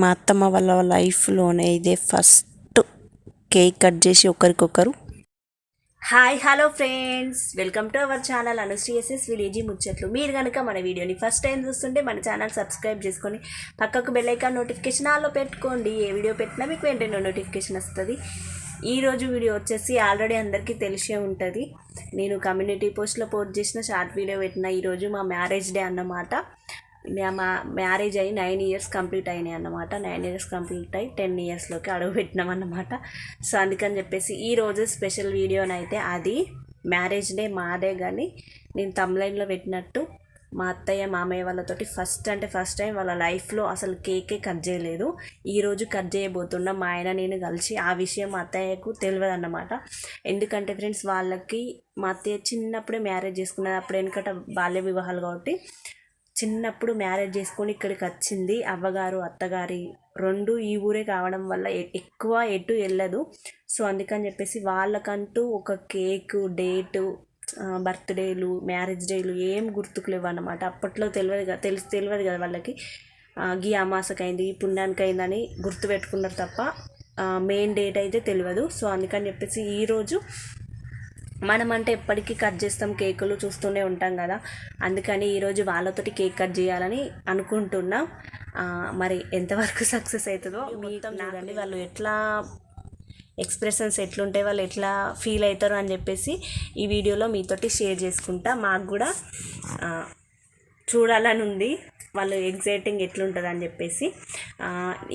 మా అత్తమ్మ వాళ్ళ లైఫ్లోనే ఇదే ఫస్ట్ కేక్ కట్ చేసి ఒకరికొకరు. Hi hello friends. Welcome to our channel Anushri SS village ముచ్చట్లు. మీరు కనుక మన వీడియోని ఫస్ట్ టైం చూస్తుంటే మన ఛానల్ సబ్స్క్రైబ్ చేసుకొని పక్కకు బెల్లైకాన్ నోటిఫికేషన్ ఆల్లో పెట్టుకోండి. ఏ వీడియో పెట్టినా మీకు వెంటనే నోటిఫికేషన్ వస్తుంది. ఈరోజు వీడియో వచ్చేసి ఆల్రెడీ అందరికీ తెలిసే ఉంటుంది. నేను కమ్యూనిటీ పోస్ట్లో పోస్ట్ చేసిన షార్ట్ వీడియో పెట్టిన ఈరోజు మా మ్యారేజ్ డే అన్నమాట. మా మ్యారేజ్ అయ్యి నైన్ ఇయర్స్ కంప్లీట్ అయినాయి అన్నమాట. నైన్ ఇయర్స్ కంప్లీట్ అయ్యి టెన్ ఇయర్స్లోకి అడుగు పెట్టినాం అన్నమాట. సో అందుకని చెప్పేసి ఈ రోజు స్పెషల్ వీడియోనైతే అది మ్యారేజ్ డే మాదే కానీ నేను తమ్లైన్లో పెట్టినట్టు మా అత్తయ్య మామయ్య వాళ్ళతోటి ఫస్ట్ అంటే ఫస్ట్ టైం వాళ్ళ లైఫ్లో అసలు కేకే కట్ చేయలేదు. ఈరోజు కట్ చేయబోతున్నా మా ఆయన నేను కలిసి ఆ విషయం మా అత్తయ్యకు తెలియదు అన్నమాట. ఎందుకంటే ఫ్రెండ్స్ వాళ్ళకి మా అత్తయ్య చిన్నప్పుడే మ్యారేజ్ చేసుకున్నది అప్పుడు వెనుకట బాల్య వివాహాలు కాబట్టి చిన్నప్పుడు మ్యారేజ్ చేసుకొని ఇక్కడికి వచ్చింది అవ్వగారు అత్తగారి రెండు ఈ ఊరే కావడం వల్ల ఎ- ఎక్కువ ఎటు వెళ్ళదు. సో అందుకని చెప్పేసి వాళ్ళకంటూ ఒక కేక్ డేటు బర్త్డేలు మ్యారేజ్ డేలు ఏం గుర్తుకు లేవు అన్నమాట. అప్పట్లో తెలియదు కదా తెలిసి తెలియదు కదా వాళ్ళకి. గీ అమాసకైంది ఈ పుణ్యానికి అయిందని గుర్తు పెట్టుకున్నారు తప్ప మెయిన్ డేట్ అయితే తెలియదు. సో అందుకని చెప్పేసి ఈరోజు మనం అంటే ఎప్పటికీ కట్ చేస్తాం కేకులు చూస్తూనే ఉంటాం కదా. అందుకని ఈరోజు వాళ్ళతోటి కేక్ కట్ చేయాలని అనుకుంటున్నాం. మరి ఎంతవరకు సక్సెస్ అవుతుందో మొత్తం చూడండి వాళ్ళు ఎట్లా ఎక్స్ప్రెషన్స్ ఎట్లుంటాయి వాళ్ళు ఎట్లా ఫీల్ అవుతారు అని చెప్పేసి ఈ వీడియోలో మీతోటి షేర్ చేసుకుంటా. మాకు కూడా చూడాలని ఉంది. వాళ్ళు ఎగ్జైటింగ్ ఎట్లుంటుంది అని చెప్పేసి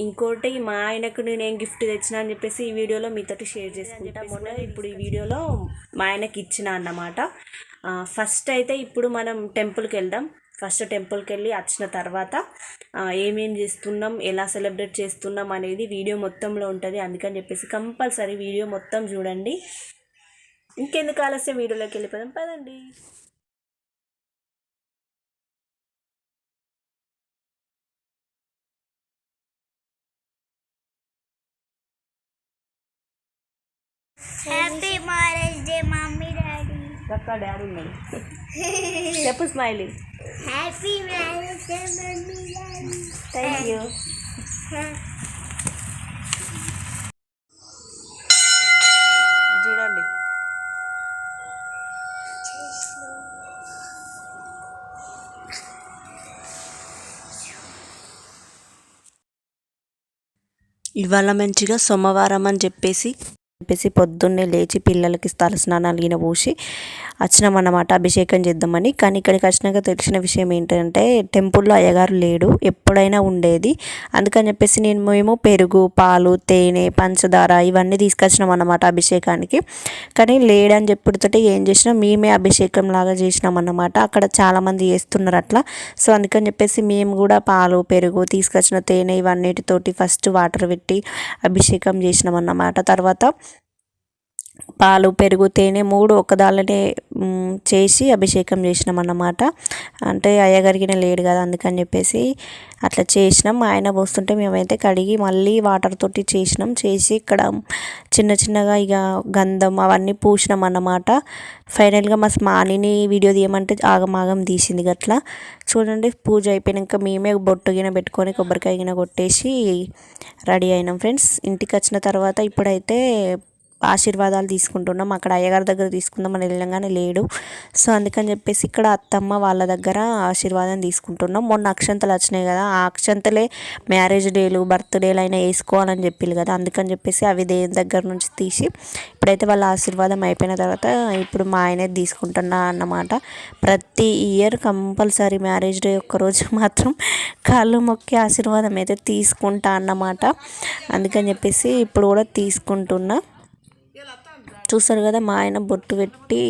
ఇంకోటి మా ఆయనకు నేను ఏం గిఫ్ట్ తెచ్చినా అని చెప్పేసి ఈ వీడియోలో మీతోటి షేర్ చేసుకుంటా. మొన్న ఇప్పుడు ఈ వీడియోలో మా ఆయనకి ఇచ్చిన అన్నమాట. ఫస్ట్ అయితే ఇప్పుడు మనం టెంపుల్కి వెళ్దాం. ఫస్ట్ టెంపుల్కి వెళ్ళి వచ్చిన తర్వాత ఏమేం చేస్తున్నాం ఎలా సెలబ్రేట్ చేస్తున్నాం అనేది వీడియో మొత్తంలో ఉంటుంది. అందుకని చెప్పేసి కంపల్సరీ వీడియో మొత్తం చూడండి. ఇంకెందుకు ఆలస్యం? వీడియోలోకి వెళ్ళిపోదాం. పదండి. Happy marriage day mummy daddy అక్క డాడీ ఉన్నాడు చెప్పు smiley happy marriage day mummy daddy thank you చూడండి. ఇవాళ మంచిగా సోమవారం అని చెప్పేసి చెప్పేసి పొద్దున్నే లేచి పిల్లలకి తలస్నానాలు ఈయన పోసి వచ్చినామన్నమాట అభిషేకం చేద్దామని. కానీ ఇక్కడికి వచ్చినాక తెలిసిన విషయం ఏంటంటే టెంపుల్లో అయ్యగారు లేడు ఎప్పుడైనా ఉండేది. అందుకని చెప్పేసి నేను మేము పెరుగు పాలు తేనె పంచదార ఇవన్నీ తీసుకొచ్చినాం అన్నమాట అభిషేకానికి. కానీ లేడని చెప్పుడుతోటి ఏం చేసినాం మేమే అభిషేకం లాగా చేసినాం అన్నమాట అక్కడ చాలామంది చేస్తున్నారు అట్లా. సో అందుకని చెప్పేసి మేము కూడా పాలు పెరుగు తీసుకొచ్చిన తేనె ఇవన్నిటితోటి ఫస్ట్ వాటర్ పెట్టి అభిషేకం చేసినాం అన్నమాట తర్వాత పాలు పెరుగు తేనె మూడు ఒకదాలనే చేసి అభిషేకం చేసినాం అన్నమాట. అంటే అయ్యగారికి లేడు కదా అందుకని చెప్పేసి అట్లా చేసినాం. ఆయన పోస్తుంటే మేమైతే కడిగి మళ్ళీ వాటర్ తోటి చేసినాం. చేసి ఇక్కడ చిన్న చిన్నగా ఇక గంధం అవన్నీ పూసినాం అన్నమాట. ఫైనల్గా మా స్మానిని వీడియో తీయమంటే ఆగమాగం తీసింది గట్లా చూడండి పూజ అయిపోయినాక మేమే బొట్టు గిన పెట్టుకొని కొబ్బరికాయ గిన కొట్టేసి రెడీ అయినాం ఫ్రెండ్స్. ఇంటికి వచ్చిన తర్వాత ఇప్పుడైతే ఆశీర్వాదాలు తీసుకుంటున్నాం. అక్కడ అయ్యగారి దగ్గర తీసుకుందాం అని వెళ్ళంగానే లేడు. సో అందుకని చెప్పేసి ఇక్కడ అత్తమ్మ వాళ్ళ దగ్గర ఆశీర్వాదం తీసుకుంటున్నాం. మొన్న అక్షంతలు వచ్చినాయి కదా ఆ అక్షంతలే మ్యారేజ్ డేలు బర్త్డేలు అయినా వేసుకోవాలని చెప్పారు కదా. అందుకని చెప్పేసి అవి దేని దగ్గర నుంచి తీసి ఇప్పుడైతే వాళ్ళ ఆశీర్వాదం అయిపోయిన తర్వాత ఇప్పుడు మా ఆయనే తీసుకుంటున్నా అన్నమాట. ప్రతి ఇయర్ కంపల్సరీ మ్యారేజ్ డే ఒక్కరోజు మాత్రం కాళ్ళు మొక్కి ఆశీర్వాదం అయితే తీసుకుంటా అన్నమాట. అందుకని చెప్పేసి ఇప్పుడు కూడా తీసుకుంటున్నా. చూస్తారు కదా మా ఆయన బొట్టు పెట్టి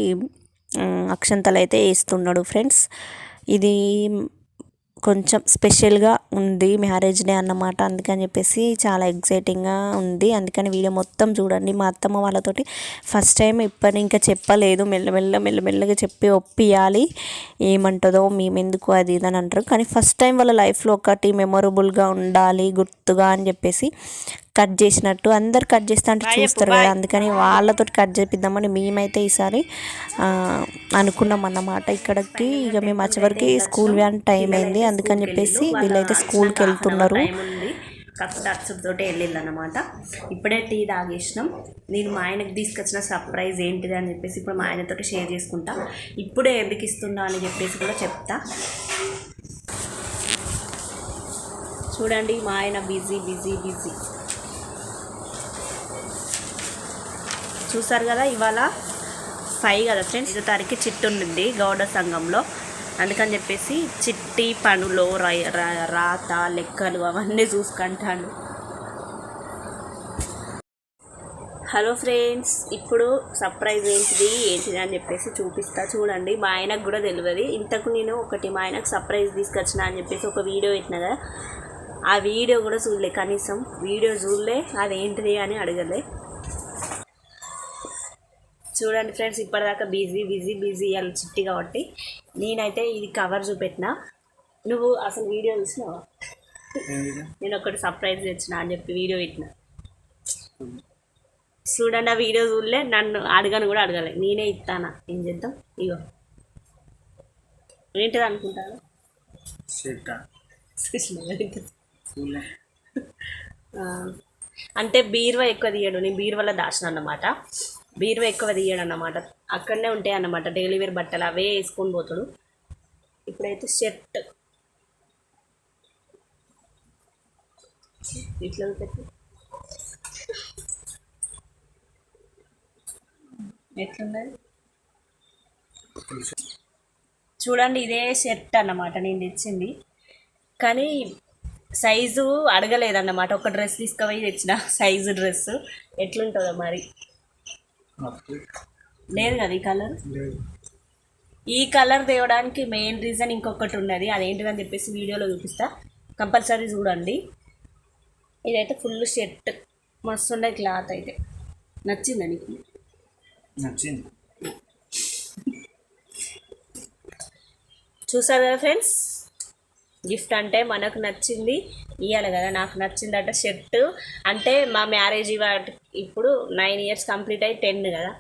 అక్షంతలు అయితే వేస్తున్నాడు ఫ్రెండ్స్. ఇది కొంచెం స్పెషల్గా ఉంది మ్యారేజ్ డే అన్నమాట అందుకని చెప్పేసి చాలా ఎగ్జైటింగ్గా ఉంది. అందుకని వీడియో మొత్తం చూడండి. మా అత్తమ్మ వాళ్ళతోటి ఫస్ట్ టైం ఇప్పటి ఇంకా చెప్పలేదు. మెల్లమెల్ల మెల్లమెల్లగా చెప్పి ఒప్పియాలి. ఏమంటుందో మేమెందుకు అది ఇది అని అంటారు. కానీ ఫస్ట్ టైం వాళ్ళ లైఫ్లో ఒకటి మెమొరబుల్గా ఉండాలి గుర్తుగా అని చెప్పేసి కట్ చేసినట్టు అందరు కట్ చేస్తా అంటే చూస్తారు కదా అందుకని వాళ్ళతో కట్ చేపిద్దామని మేమైతే ఈసారి అనుకున్నాం అన్నమాట. ఇక్కడికి ఇక మేము వచ్చేవరకు స్కూల్ వ్యాన్ టైం అయింది. అందుకని చెప్పేసి వీళ్ళైతే స్కూల్కి వెళ్తున్నారు. కాకపోతే అచ్చుతోటే వెళ్ళింది అనమాట ఇప్పుడే టీ తాగేసినాం. నేను మా ఆయనకి తీసుకొచ్చిన సర్ప్రైజ్ ఏంటిది అని చెప్పేసి ఇప్పుడు మా ఆయనతో షేర్ చేసుకుంటా. ఇప్పుడే ఎందుకు ఇస్తున్నా అని చెప్పేసి కూడా చెప్తా. చూడండి మా ఆయన బిజీ బిజీ బిజీ. చూసారు కదా ఇవాళ ఫైవ్ కదా ఫ్రెండ్స్? ఐదో తారీఖు చిట్టు ఉంది గౌడ సంఘంలో. అందుకని చెప్పేసి చిట్టి పనులు రాత లెక్కలు అవన్నీ చూసుకుంటాను హలో ఫ్రెండ్స్ ఇప్పుడు సర్ప్రైజ్ ఏంటిది ఏంటిది అని చెప్పేసి చూపిస్తా చూడండి. మా ఆయనకు కూడా తెలియదు. ఇంతకు నేను ఒకటి మా ఆయనకు సర్ప్రైజ్ తీసుకొచ్చిన అని చెప్పేసి ఒక వీడియో పెట్టిన కదా ఆ వీడియో కూడా చూడలే కనీసం. వీడియో చూడలే అదేంటిది అని అడగలే. చూడండి ఫ్రెండ్స్ ఇప్పటిదాకా బిజీ బిజీ బిజీ అని చిట్టి కాబట్టి నేనైతే ఇది కవర్ చూపెట్టిన. నువ్వు అసలు వీడియో చూసినావా? నేను ఒకటి సర్ప్రైజ్ తెచ్చిన అని చెప్పి వీడియో పెట్టిన. చూడండి ఆ వీడియో చూడలే నన్ను అడగను కూడా అడగలే. నేనే ఇస్తానా ఏం చేద్దాం? ఇగో. ఏంటిది అనుకుంటాను అంటే బీరువా ఎక్కువ తీయడు. నేను బీరువాలో దాచిన అన్నమాట. బీరువా ఎక్కువ తీయడం అన్నమాట అక్కడనే ఉంటాయి అన్నమాట. డైలీ వేర్ బట్టలు అవే వేసుకొని పోతాడు. ఇప్పుడైతే షర్ట్. ఇట్లా పెట్టి. ఎట్లున్నది? చూడండి ఇదే షర్ట్ అన్నమాట నేను తెచ్చింది. కానీ సైజు అడగలేదన్నమాట. ఒక డ్రెస్ తీసుకుపోయి తెచ్చిన సైజు డ్రెస్ ఎట్లుంటుందో మరి. లేదు కదా ఈ కలర్? ఈ కలర్ తేవడానికి మెయిన్ రీజన్ ఇంకొకటి ఉన్నది. అదేంటిదని చెప్పేసి వీడియోలో చూపిస్తా. కంపల్సరీ చూడండి. ఇదైతే ఫుల్ షర్ట్. మస్తు ఉండే క్లాత్ అయితే. నచ్చిందా నీకు? నచ్చింది. చూసారు కదా ఫ్రెండ్స్? గిఫ్ట్ అంటే మనకు నచ్చింది. ఇవ్వాలి కదా. నాకు నచ్చిందట షర్ట్. అంటే మా మ్యారేజ్ వాటి ఇప్పుడు నైన్ ఇయర్స్ కంప్లీట్ అయ్యి టెన్ కదా.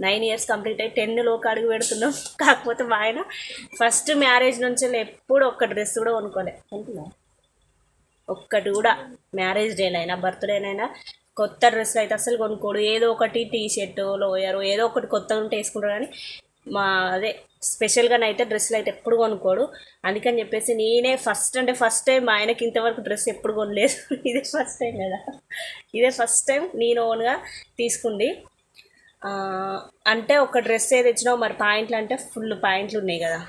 నైన్ ఇయర్స్ కంప్లీట్ అయ్యి టెన్లోకి అడుగు పెడుతున్నాం. కాకపోతే మా ఆయన ఫస్ట్ మ్యారేజ్ నుంచి ఎప్పుడు ఒక్క డ్రెస్ కూడా కొనుక్కోలే. అనుకున్నా ఒక్కటి కూడా. మ్యారేజ్ డేనైనా బర్త్డేనైనా కొత్త డ్రెస్ అయితే అసలు కొనుక్కోడు. ఏదో ఒకటి టీ షర్ట్ లోయర్ ఏదో ఒకటి కొత్తగా ఉంటే వేసుకుంటాడు. కానీ మా అదే స్పెషల్గా అయితే డ్రెస్సులు అయితే ఎప్పుడు కొనుక్కోడు. అందుకని చెప్పేసి నేనే ఫస్ట్ అంటే ఫస్ట్ టైం మా ఆయనకి ఇంతవరకు డ్రెస్ ఎప్పుడు కొనలేదు. ఇదే ఫస్ట్ టైం కదా. ఇదే ఫస్ట్ టైం నేను ఓన్గా తీసుకుంది. అంటే ఒక డ్రెస్ ఏది తెచ్చినావు? మరి పాయింట్లు అంటే ఫుల్ పాయింట్లు ఉన్నాయి కదా.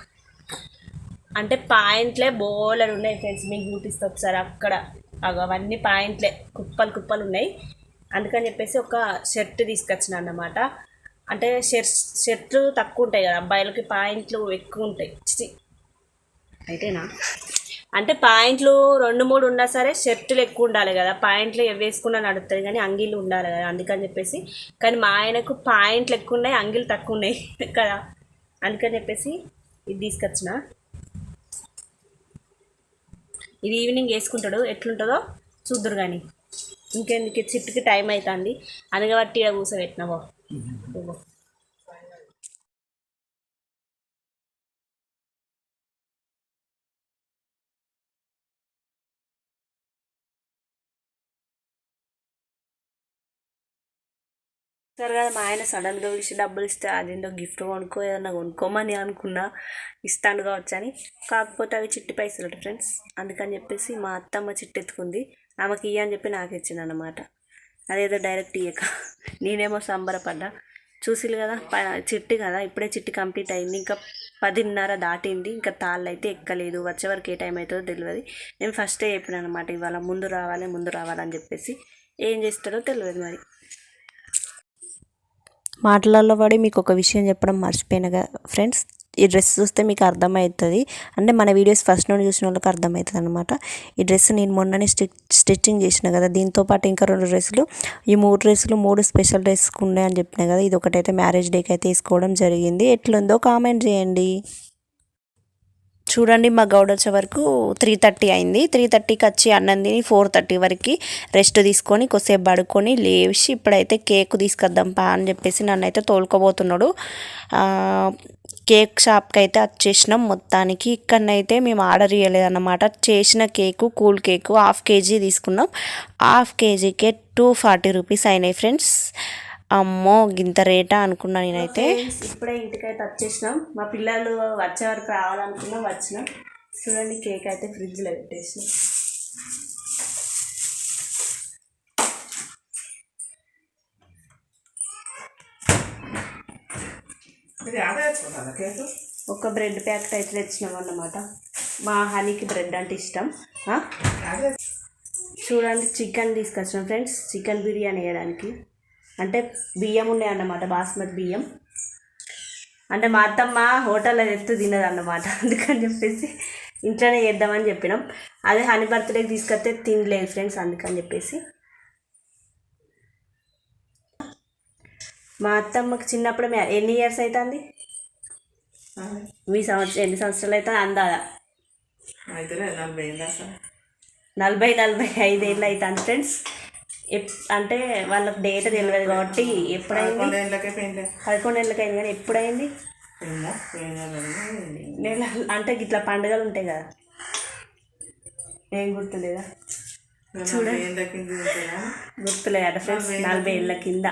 అంటే పాయింట్లే బోలర్ ఉన్నాయి ఫ్రెండ్స్ మీకు చూపిస్తే ఒకసారి అక్కడ. అవన్నీ పాయింట్లే. కుప్పలు కుప్పలు ఉన్నాయి. అందుకని చెప్పేసి ఒక షర్ట్ తీసుకొచ్చిన అన్నమాట. అంటే షర్ట్ షర్ట్లు తక్కువ ఉంటాయి కదా అబ్బాయిలకి పాయింట్లు ఎక్కువ ఉంటాయి అయితేనా? అంటే పాయింట్లు రెండు మూడు ఉన్నా సరే షర్టులు ఎక్కువ ఉండాలి కదా పాయింట్లు వేసుకున్నా నడుస్తుంది కానీ అంగీలు ఉండాలి కదా అందుకని చెప్పేసి. కానీ మా ఆయనకు పాయింట్లు ఎక్కువ ఉన్నాయి అంగీలు తక్కువ ఉన్నాయి కదా అందుకని చెప్పేసి ఇది తీసుకొచ్చిన. ఇది ఈవినింగ్ వేసుకుంటాడు. ఎట్లుంటుందో చూద్దరు కానీ ఇంకెందుకు చిట్టుకి టైం అవుతుంది అనగబట్టి కూర్చోబెట్టినావో ఇవ్వు. సరే కదా మా ఆయన సడన్గా పిలిచి డబ్బులు ఇస్తే అదేంటో గిఫ్ట్ కొనుక్కో ఏదన్నా కొనుక్కోమని అనుకున్నా ఇస్తాను కావచ్చు అని. కాకపోతే అవి చిట్టి పైసలు ఫ్రెండ్స్. అందుకని చెప్పేసి మా అత్తమ్మ చిట్టి ఎత్తుకుంది ఆమెకి ఇయ్య అని చెప్పి నాకు ఇచ్చింది అనమాట అదేదో డైరెక్ట్ ఇయ్యక. నేనేమో సంబరపడ్డా. చూసిలు కదా ప- చిట్టి కదా ఇప్పుడే చిట్టి కంప్లీట్ అయింది. ఇంకా పదిన్నర దాటింది. ఇంకా తాళ్ళు అయితే ఎక్కలేదు. వచ్చే వరకు ఏ టైం అవుతుందో తెలియదు నేను ఫస్టే చెప్పిన అనమాట ఇవాళ ముందు రావాలి ముందు రావాలని చెప్పేసి. ఏం చేస్తారో తెలియదు మరి. మాటలలో పడి మీకు ఒక విషయం చెప్పడం మర్చిపోయిన ఫ్రెండ్స్ ఈ డ్రెస్ చూస్తే మీకు అర్థమవుతుంది. అంటే మన వీడియోస్ ఫస్ట్ నుండి చూసిన వాళ్ళకి అర్థమవుతుంది అనమాట ఈ డ్రెస్ నేను మొన్ననే స్టిచ్ స్టిచ్చింగ్ చేసిన కదా దీంతో పాటు ఇంకా రెండు డ్రెస్సులు ఈ మూడు డ్రెస్సులు మూడు స్పెషల్ డ్రెస్సులు ఉన్నాయని చెప్పిన కదా ఇది ఒకటైతే మ్యారేజ్ డేకి అయితే వేసుకోవడం జరిగింది. ఎట్లుందో కామెంట్ చేయండి. చూడండి మా గౌడ వచ్చే వరకు త్రీ థర్టీ అయింది. త్రీ థర్టీకి వచ్చి అన్నం తిని ఫోర్ థర్టీ వరకు రెస్ట్ తీసుకొని కొద్దిసేపు పడుకొని లేచి ఇప్పుడైతే కేక్ తీసుకొద్దాం పా అని చెప్పేసి నన్ను అయితే తోలుకోబోతున్నాడు కేక్ షాప్కి అయితే వచ్చేసినాం మొత్తానికి. ఇక్కడనైతే మేము ఆర్డర్ చేయలేదన్నమాట చేసిన cake cool cake half KG తీసుకున్నాం. హాఫ్ కేజీకే టూ ఫార్టీ రూపీస్ అయినాయి ఫ్రెండ్స్ అమ్మో గింత రేటా అనుకున్నా నేనైతే. ఇప్పుడే ఇంటికైతే వచ్చేసినాం మా పిల్లలు వచ్చే వరకు రావాలనుకున్నాం వచ్చినాం. చూడండి కేక్ అయితే ఫ్రిడ్జ్లో పెట్టేసినాం. ఒక బ్రెడ్ ప్యాకెట్ అయితే తెచ్చినాం అన్నమాట. మా హనీకి బ్రెడ్ అంటే ఇష్టం. చూడండి చికెన్ తీసుకొచ్చినాం ఫ్రెండ్స్ చికెన్ బిర్యానీ వేయడానికి. అంటే బియ్యం ఉన్నాయి అన్నమాట బాస్మతి బియ్యం. అంటే మా అత్తమ్మ హోటల్లో తెస్తూ తినదు అన్నమాట అందుకని చెప్పేసి ఇంట్లోనే చేద్దామని చెప్పినాం. అదే హనీ బర్త్డేకి తీసుకొస్తే తినలేదు ఫ్రెండ్స్ అందుకని చెప్పేసి. మా అత్తమ్మకి చిన్నప్పుడు ఎన్ని ఇయర్స్ అవుతుంది మీ సంవత్సరం ఎన్ని సంవత్సరాలు అయితే అందాదా? నలభై నలభై ఐదేళ్ళు అవుతుంది ఫ్రెండ్స్. అంటే వాళ్ళకి డేట్ తెలియదు కాబట్టి ఎప్పుడైంది? పదకొండు ఏళ్ళకే పెయింట్ పదకొండు ఏళ్ళకి అయింది కానీ ఎప్పుడైంది? నెల అంటే ఇట్లా పండుగలు ఉంటాయి కదా. ఏం గుర్తులేదా? కింద తింటున్నా గుర్తులేదట ఫ్రెండ్స్ నలభై ఏళ్ళ కింద.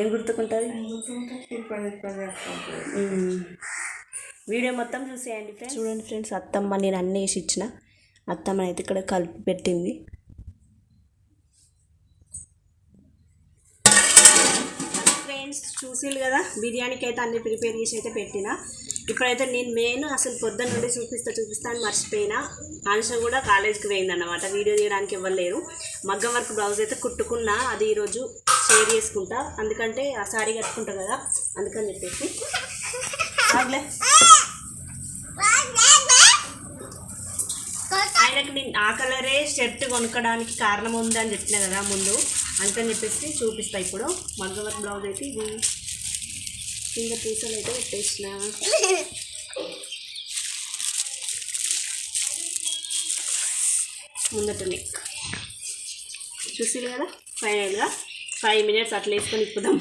ఏం గుర్తుకుంటుంది. వీడియో మొత్తం చూసేయండి ఫ్రెండ్స్ చూడండి ఫ్రెండ్స్ అత్తమ్మ నేను అన్నీ వేసి ఇచ్చిన. అత్తమ్మ అయితే ఇక్కడ కలిపి పెట్టింది. ఫ్రెండ్స్ చూసిల్లు కదా? బిర్యానీకి అయితే అన్ని ప్రిపేర్ చేసి అయితే పెట్టిన. ఇప్పుడైతే నేను మెయిన్ అసలు పొద్దున్న నుండి చూపిస్తా చూపిస్తా అని మర్చిపోయినా. ఆన్ష కూడా కాలేజ్కి పోయిందన్నమాట. వీడియో తీయడానికి ఇవ్వలేరు మగ్గం వర్క్ బ్లౌజ్ అయితే కుట్టుకున్నా అది ఈరోజు షేర్ చేసుకుంటా. అందుకంటే ఆ సారీ కట్టుకుంటా కదా అందుకని చెప్పేసి. ఆగ్లే. ఆయనకి నేను ఆ కలరే షర్ట్ కొనుక్కడానికి కారణం ఉంది అని చెప్పిన కదా ముందు. అందుకని చెప్పేసి చూపిస్తా ఇప్పుడు. మగ్గం వర్క్ బ్లౌజ్ అయితే ఇది. కింద పీసలు అయితే పెట్టేసిన. ముందట నెక్ చూసిరు కదా? ఫైనల్గా ఫైవ్ మినిట్స్ అట్లా వేసుకొని ఇప్పుదాం.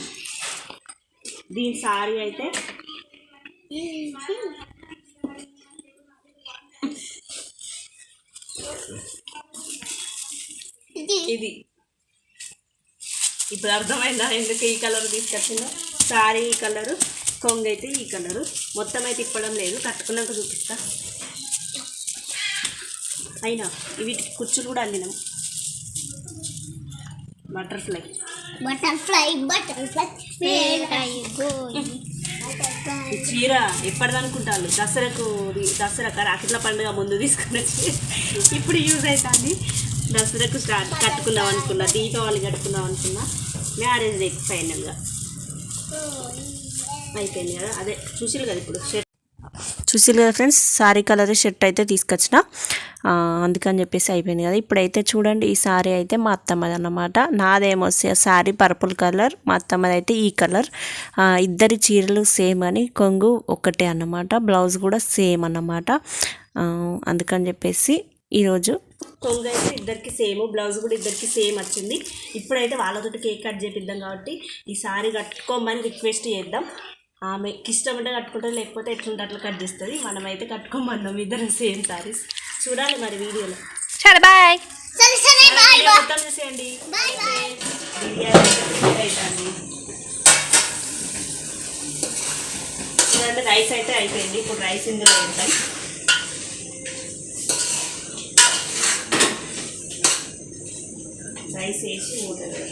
దీని సారీ అయితే ఇది. ఇప్పుడు అర్థమైందా ఎందుకు ఈ కలర్ తీసుకొచ్చిందో? సారీ ఈ కలరు. కొంగు అయితే ఈ కలరు. మొత్తం అయితే ఇప్పడం లేదు. కట్టుకున్నాక చూపిస్తా. అయినా వీటికి కుచ్చులు కూడా అల్లినాం బటర్ఫ్లై? Butterfly. ఈ చీర ఎప్పటిదనుకుంటాను దసరాకు దసరా రాకెట్ల పండుగ ముందు తీసుకున్న ఇప్పుడు యూజ్ అవుతుంది. దసరాకు స్టార్ట్ కట్టుకుందాం అనుకున్నా దీపావళి కట్టుకుందాం అనుకున్నా మ్యారేజ్ డేకి ఫైనల్గా. అయిపోయింది కదా అదే చూసిరు కదా ఇప్పుడు షర్ట్. చూసిరు కదా ఫ్రెండ్స్ సారీ కలర్ షర్ట్ అయితే తీసుకొచ్చిన. అందుకని చెప్పేసి అయిపోయింది కదా. ఇప్పుడైతే చూడండి ఈ సారీ అయితే మా అత్తమ్మది అన్నమాట. నాదేమో సారీ పర్పుల్ కలర్ మా అత్తమ్మది అయితే ఈ కలర్. ఇద్దరి చీరలు సేమ్ అని కొంగు ఒక్కటే అన్నమాట. బ్లౌజ్ కూడా సేమ్ అన్నమాట. అందుకని చెప్పేసి ఈరోజు కొంగు అయితే ఇద్దరికి సేమ్ బ్లౌజ్ కూడా ఇద్దరికి సేమ్ వచ్చింది. ఇప్పుడైతే వాళ్ళతోటి కేక్ కట్ చేపిద్దాం కాబట్టి ఈ సారీ కట్టుకోమని రిక్వెస్ట్ చేద్దాం. ఆమెకి ఇష్టం ఉంటే కట్టుకుంటుంది లేకపోతే ఎట్లుంటే అట్లా కట్ చేస్తుంది. మనమైతే కట్టుకోమన్నాం ఇద్దరం సేమ్ సారీస్. చూడాలి మరి వీడియోలో. సరే బాయ్ మొత్తం చూసేయండి. అయితే రైస్ అయితే అయిపోయింది. ఇప్పుడు రైస్ ఇందులో వేద్దాం. రైస్ వేసి మూత పెడదాం.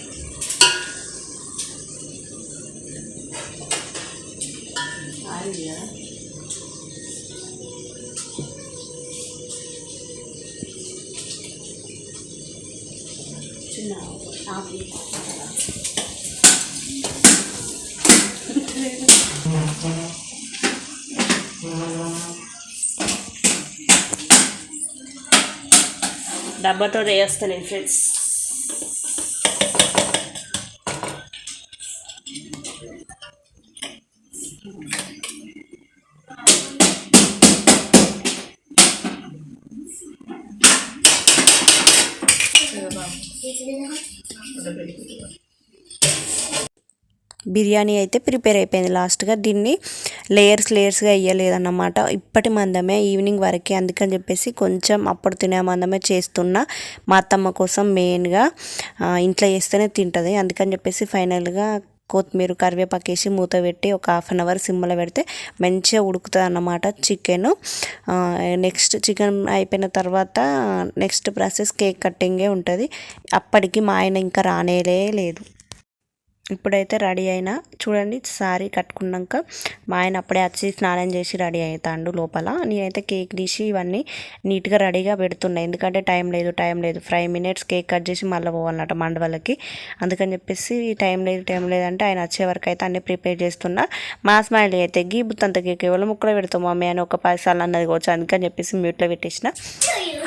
ఆరింది కదా చిన్న ఆఫ్ డబ్బాతో వేస్తలేదు ఫ్రెండ్స్ బిర్యానీ అయితే ప్రిపేర్ అయిపోయింది. లాస్ట్గా దీన్ని లేయర్స్ లేయర్స్గా వేయలేదన్నమాట. ఇప్పటి మందమే ఈవినింగ్ వరకే అందుకని చెప్పేసి కొంచెం అప్పుడు తినే మందమే చేస్తున్నా. మా అత్తమ్మ కోసం మెయిన్గా ఇంట్లో చేస్తేనే తింటుంది. అందుకని చెప్పేసి ఫైనల్గా కొత్తిమీర కరివేపాకు వేసి మూత పెట్టి ఒక హాఫ్ అన్ అవర్ సిమ్లో పెడితే మంచిగా ఉడుకుతుంది అన్నమాట చికెన్. నెక్స్ట్ చికెన్ అయిపోయిన తర్వాత నెక్స్ట్ ప్రాసెస్ కేక్ కట్టింగే ఉంటుంది. అప్పటికి మా ఆయన ఇంకా రానేలే లేదు. ఇప్పుడైతే రెడీ అయినా చూడండి సారీ కట్టుకున్నాక మా ఆయన అప్పుడే వచ్చి స్నానం చేసి రెడీ అవుతాడు లోపల. నేనైతే కేక్ తీసి ఇవన్నీ నీట్గా రెడీగా పెడుతున్నా. ఎందుకంటే టైం లేదు టైం లేదు. ఫైవ్ మినిట్స్ కేక్ కట్ చేసి మళ్ళీ పోవాలన్నమాట మండవలకి. అందుకని చెప్పేసి టైం లేదు టైం లేదంటే ఆయన వచ్చే వరకు అయితే అన్నీ ప్రిపేర్ చేస్తున్నా. మా స్మైల్ అయితే గీ బుత్తంత కేక్ ఎవరు ముక్కలో పెడతాం మమ్మీ అని ఒక పది సార్లు అన్నది కావచ్చు. అందుకని చెప్పేసి మ్యూట్లో పెట్టేసిన.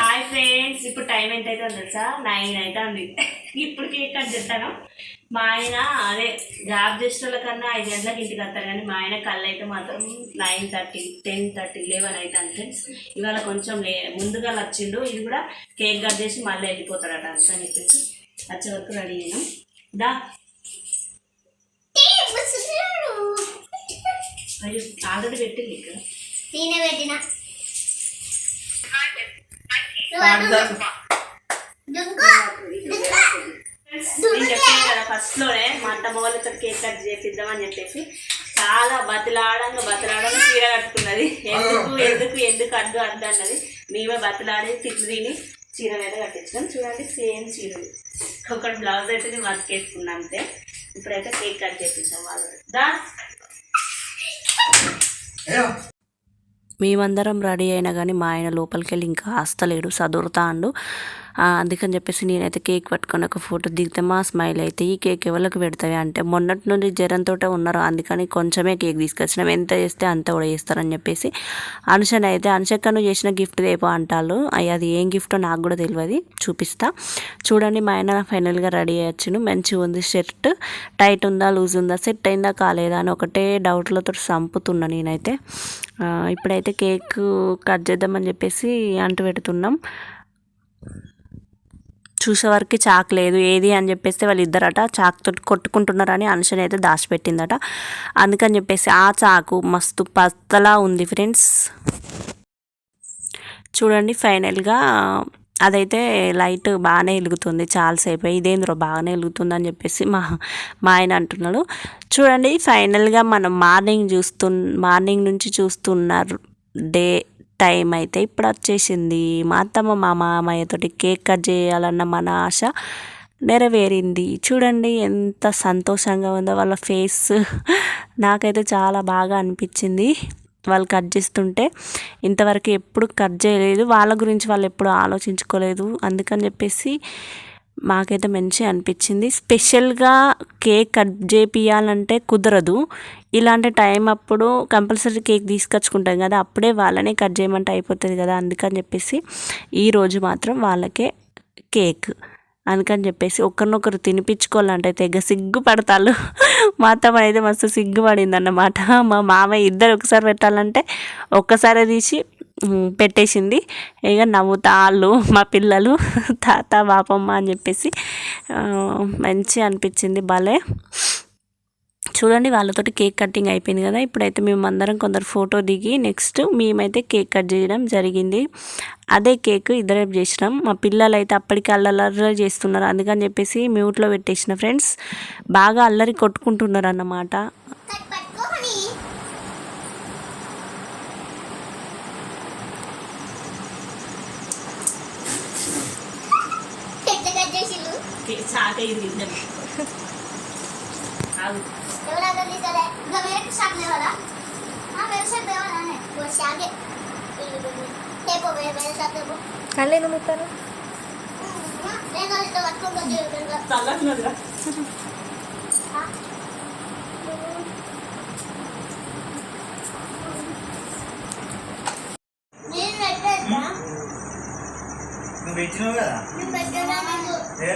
హాయ్ ఫ్రెండ్స్ ఇప్పుడు టైం ఎంత అయితే తెలుసా? నైన్ అయితే ఉంది ఇప్పుడు కేక్ కట్ చేస్తాను. మా ఆయన అదే జాబ్ చేసిన కన్నా ఐదు గంటలకు ఇంటికి వస్తారు కానీ మా ఆయన కళ్ళు అయితే మాత్రం nine thirty ten thirty eleven అయితే ఫ్రెండ్స్ ఇవాళ కొంచెం లే ముందుగా వచ్చిండు ఇది కూడా కేక్ కట్ చేసి మళ్ళీ వెళ్ళిపోతాడట అని చెప్పేసి వచ్చే వరకు రెడీ అయినాం. దా. అయ్యో ఆల్రెడీ పెట్టింది ఇక్కడ. నేనే పెట్టిన. నేను చెప్పాను కదా ఫస్ట్లోనే మా అత్తమ్మ వాళ్ళతో కేక్ కట్ చేపిద్దామని చెప్పేసి చాలా బతిలాడంగా బతిలాడంగా చీర కట్టుకున్నది. ఎందుకు ఎందుకు ఎందుకు అడ్డు అడ్డు అన్నది మేమే బతిలాడి తిట్లు తిని చీర మీద కట్టించుకొని చూడండి సేమ్ చీరలు ఒకటి బ్లౌజ్ అయితే నేను వర్క్ అంతే. ఇప్పుడైతే కేక్ కట్ చేపించాం వాళ్ళు. దా. మేమందరం రెడీ అయినా కానీ మా ఆయన లోపలికి వెళ్ళి ఇంకా వస్తలేడు చదువుతా అండు. అందుకని చెప్పేసి నేనైతే కేక్ పట్టుకొని ఒక ఫోటో దిగితే మా స్మైల్ అయితే ఈ కేక్ ఎవరికి పెడతావే అంటే మొన్నటి నుండి జ్వరంతో ఉన్నారు అందుకని కొంచెమే కేక్ తీసుకొచ్చినాం. ఎంత చేస్తే అంత కూడా చేస్తారని చెప్పేసి అనుషని అయితే అనుషక్క నువ్వు చేసిన గిఫ్ట్ రేపు అంటారు అయ్య, అది ఏం గిఫ్టో నాకు కూడా తెలియదు చూపిస్తా. చూడండి మా ఆయన ఫైనల్గా రెడీ అయ్యొచ్చును మంచిగా ఉంది షర్ట్. టైట్ ఉందా లూజ్ ఉందా సెట్ అయిందా కాలేదా అని ఒకటే డౌట్లతో సంపుతున్నా నేనైతే. ఇప్పుడైతే కేక్ కట్ చేద్దామని చెప్పేసి అంటు పెడుతున్నాం. చూసే వరకు చాక్ లేదు ఏది అని చెప్పేస్తే వాళ్ళు ఇద్దరట చాక్ తోటి కొట్టుకుంటున్నారని అనుషని అయితే దాచిపెట్టిందట. అందుకని చెప్పేసి ఆ చాకు మస్తు పత్తలా ఉంది ఫ్రెండ్స్. చూడండి ఫైనల్గా అదైతే లైట్ బాగానే వెలుగుతుంది చాలాసేపు ఇదేంద్రో బాగానే వెలుగుతుంది అని చెప్పేసి మా మా ఆయన అంటున్నాడు. చూడండి ఫైనల్గా మనం మార్నింగ్ చూస్తు మార్నింగ్ నుంచి చూస్తున్నారు డే టైం అయితే ఇప్పుడు వచ్చేసింది మా అత్తమ్మ మా మామయ్యతోటి కేక్ కట్ చేయాలన్న మన ఆశ నెరవేరింది. చూడండి ఎంత సంతోషంగా ఉందో వాళ్ళ ఫేస్. నాకైతే చాలా బాగా అనిపించింది వాళ్ళు కట్ చేస్తుంటే. ఇంతవరకు ఎప్పుడు కట్ చేయలేదు. వాళ్ళ గురించి వాళ్ళు ఎప్పుడు ఆలోచించుకోలేదు. అందుకని చెప్పేసి మాకైతే మంచిగా అనిపించింది. స్పెషల్గా కేక్ కట్ చేపియాలంటే కుదరదు. ఇలాంటి టైం అప్పుడు కంపల్సరీ కేక్ తీసుకొచ్చుకుంటాం కదా అప్పుడే వాళ్ళనే కట్ చేయమంటే అయిపోతుంది కదా అందుకని చెప్పేసి ఈరోజు మాత్రం వాళ్ళకే కేక్. అందుకని చెప్పేసి ఒకరినొకరు తినిపించుకోవాలంటే తెగ సిగ్గుపడతారు మా అత్తమ్మ అయితే మస్తు సిగ్గుపడింది అన్నమాట మా మామయ్య ఇద్దరు ఒకసారి పెట్టాలంటే ఒక్కసారి తీసి పెట్టేసింది. ఇక నవ్వుతాళ్ళు మా పిల్లలు తాత బాపమ్మ అని చెప్పేసి మంచి మంచిగా అనిపించింది భలే. చూడండి వాళ్ళతోటి కేక్ కటింగ్ అయిపోయింది కదా. ఇప్పుడైతే మేము అందరం కొందరు ఫోటో దిగి నెక్స్ట్ మేమైతే కేక్ కట్ చేయడం జరిగింది. అదే కేక్ ఇద్దరం చేసినాం. మా పిల్లలు అయితే అప్పటికి అల్లరి చేస్తున్నారు. అందుకని చెప్పేసి మ్యూట్లో పెట్టేసిన ఫ్రెండ్స్. బాగా అల్లరి కొట్టుకుంటున్నారు అన్నమాట కట్ పట్టుకోని ఎవరా గలీజలే ఇంకా వేరే షాక్ లేవాలా వేరే షాక్ లేవాలా షాకే టేపో వేరే వేరే షాక్ టేపో కళ్ళేను ముట్టాను నువ్వు పెట్టినావు కదా ఏ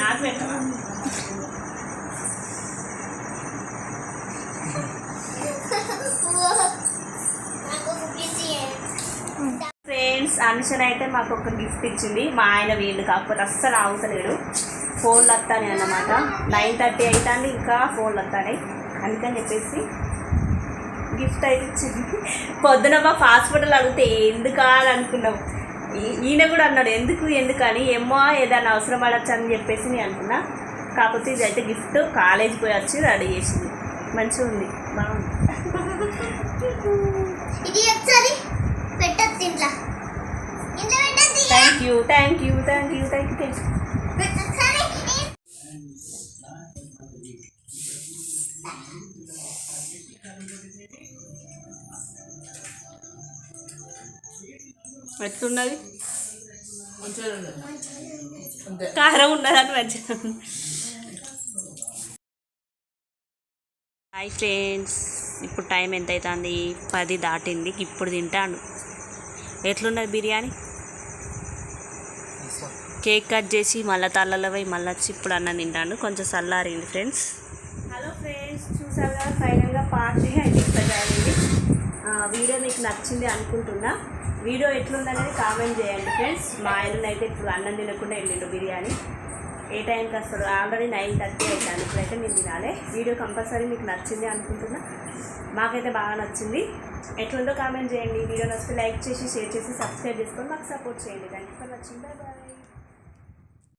నాకు పెట్టవా ఫ్రెండ్స్ అనుషన్ అయితే మాకు ఒక గిఫ్ట్ ఇచ్చింది. మా ఆయన వీళ్ళు కాకపోతే అస్సలు ఆగుతలేడు. ఫోన్లు వస్తానే అన్నమాట. నైన్ థర్టీ అవుతాను ఇంకా ఫోన్లు వస్తాయి అందుకని చెప్పేసి గిఫ్ట్ అయితే ఇచ్చింది. పొద్దున మా హాస్పిటల్ అడిగితే ఎందుకు అని అనుకున్నాం ఈయన కూడా అన్నాడు ఎందుకు ఎందుకు అని ఏమో ఏదైనా అవసరం పడచ్చు అని చెప్పేసి నేను అనుకున్నా. కాకపోతే ఇది అయితే గిఫ్ట్ కాలేజ్ పోయి వచ్చి రెడీ చేసింది. మంచిగా ఉంది. బాగుంది. ఇది ఒకసారి పెట్టద్దు ఇంట్లో. ఇంట్లో పెట్టద్దు thank you thank you thank you thank you ఎట్లున్నది? కారం ఉన్నదని మంచిగా. హాయ్ ఫ్రెండ్స్ ఇప్పుడు టైం ఎంత అవుతుంది పది దాటింది ఇప్పుడు తింటాను ఎట్లున్నది బిర్యానీ? కేక్ కట్ చేసి మళ్ళీ తల్లలో పోయి మళ్ళీ వచ్చి ఇప్పుడు అన్నం తింటాను కొంచెం చల్లారింది ఫ్రెండ్స్ హలో ఫ్రెండ్స్ చూసారు కదా ఫైనల్గా పార్టీ అయితే ఇక్కడ వీడియో మీకు నచ్చింది అనుకుంటున్నా. వీడియో ఎట్లుందనేది కామెంట్ చేయండి ఫ్రెండ్స్ మా ఆయన అయితే ఇప్పుడు అన్నం తినకుండా వెళ్ళిండు బిర్యానీ. ఏ టైంకి వస్తాడు ఆల్రెడీ నైన్ థర్టీ అవుతాను ఇప్పుడైతే మేము తినాలి. వీడియో కంపల్సరీ మీకు నచ్చింది అనుకుంటున్నా. మాకైతే బాగా నచ్చింది. ఎట్లుందో కామెంట్ చేయండి. వీడియో నచ్చితే లైక్ చేసి షేర్ చేసి సబ్స్క్రైబ్ చేసుకొని మాకు సపోర్ట్ చేయండి. Thank you for watching bye bye